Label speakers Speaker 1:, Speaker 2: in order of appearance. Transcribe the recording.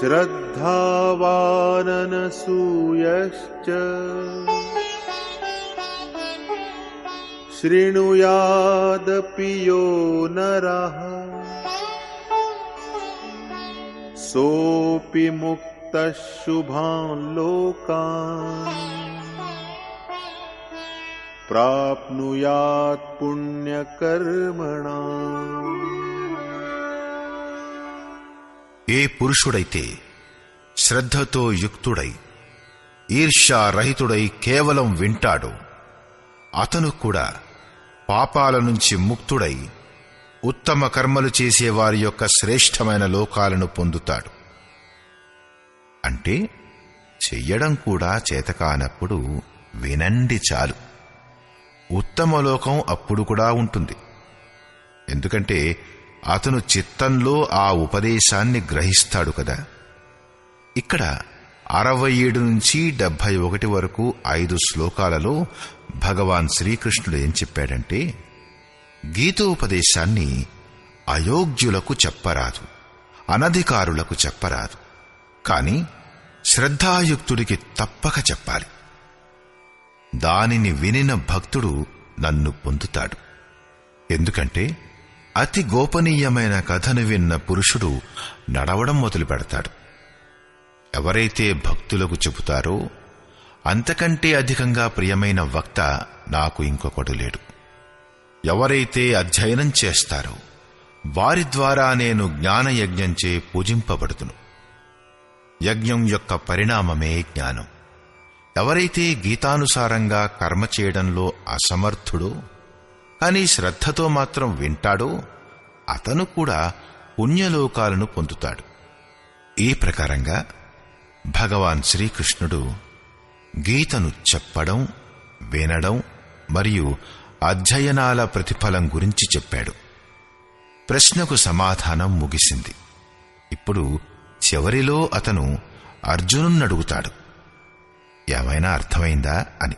Speaker 1: श्रद्धावाननसूयश्च। शृणुयादपि यो नरः। सोऽपि मुक्तः शुभान् लोकान्। प्राप्नुयात् पुण्यकर्मणा
Speaker 2: ఏ పురుషుడైతే శ్రద్ధతో యుక్తుడై ఈర్ష్యారహితుడై కేవలం వింటాడో అతను కూడా పాపాల నుంచి ముక్తుడై ఉత్తమ కర్మలు చేసేవారి యొక్క శ్రేష్టమైన లోకాలను పొందుతాడు. అంటే చెయ్యడం కూడా చేతకానప్పుడు వినండి చాలు. ఉత్తమ లోకం అప్పుడు కూడా ఉంటుంది. ఎందుకంటే అతను చిత్తంలో ఆ ఉపదేశాన్ని గ్రహిస్తాడు కదా. ఇక్కడ అరవై ఏడు నుంచి డెబ్భై ఒకటి వరకు ఐదు శ్లోకాలలో భగవాన్ శ్రీకృష్ణుడు ఏం చెప్పాడంటే గీతోపదేశాన్ని అయోగ్యులకు చెప్పరాదు అనధికారులకు చెప్పరాదు కాని శ్రద్ధాయుక్తుడికి తప్పక చెప్పాలి. దానిని వినిన భక్తుడు నన్ను పొందుతాడు. ఎందుకంటే అతి గోపనీయమైన కథను విన్న పురుషుడు నడవడం మొదలు పెడతాడు ఎవరైతే భక్తులకు చెబుతారో అంతకంటే అధికంగా ప్రియమైన వక్త నాకు ఇంకొకడు లేడు. ఎవరైతే అధ్యయనం చేస్తారో వారి ద్వారా నేను జ్ఞానయజ్ఞంచే పూజింపబడుతును. యజ్ఞం యొక్క పరిణామమే జ్ఞానం. ఎవరైతే గీతానుసారంగా కర్మ చేయడంలో అసమర్థుడో అని శ్రద్ధతో మాత్రం వింటాడో అతను కూడా పుణ్యలోకాలను పొందుతాడు. ఈ ప్రకారంగా భగవాన్ శ్రీకృష్ణుడు గీతను చెప్పడం వినడం మరియు అధ్యయనాల ప్రతిఫలం గురించి చెప్పాడు. ప్రశ్నకు సమాధానం ముగిసింది. ఇప్పుడు చివరిలో అతను అర్జునున్నడుగుతాడు ఏమైనా అర్థమైందా అని.